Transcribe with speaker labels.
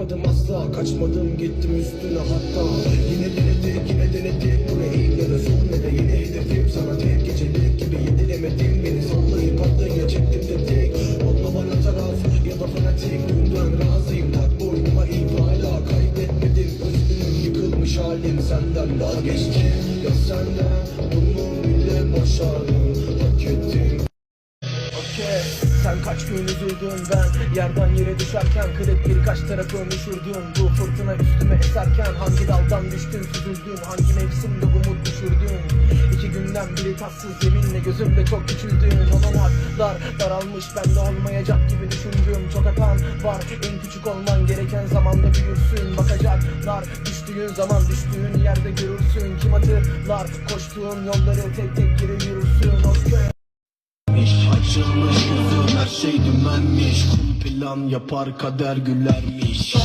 Speaker 1: Korkmadım asla kaçmadım gittim üstüne hatta. Yine denedik yine denedik Bu ne ilk ya da son ne de yeni hedefim. Sana tek gecelik gibi yedilemedim Beni sallayıp attın çektim de tek. Olma bana taraf ya da fanatik. Bundan razıyım tak boynuma ip hala kaybetmedim Üzgünüm yıkılmış halim. Senden vazgeçtim Ya senden bunu sen kaç gün üzüldün ben? Yerden yere düşerken kırık birkaç tarafım üşürdün Bu fırtına üstüme eserken Hangi daldan düştün? Süzüldün Hangi mevsimde umut düşürdün? İki günden biri tatsız yeminle gözümde çok küçüldün. Olanaklar daralmış bende olmayacak gibi düşündüm. Çok hatan var en küçük olman gereken zamanda büyürsün. Bakacaklar düştüğün zaman düştüğün yerde görürsün. Kim hatırlar koştuğun yolları tek tek geri yürürsün
Speaker 2: Açılmış yüzüm her şey dümenmiş. Kul plan yapar kader gülermiş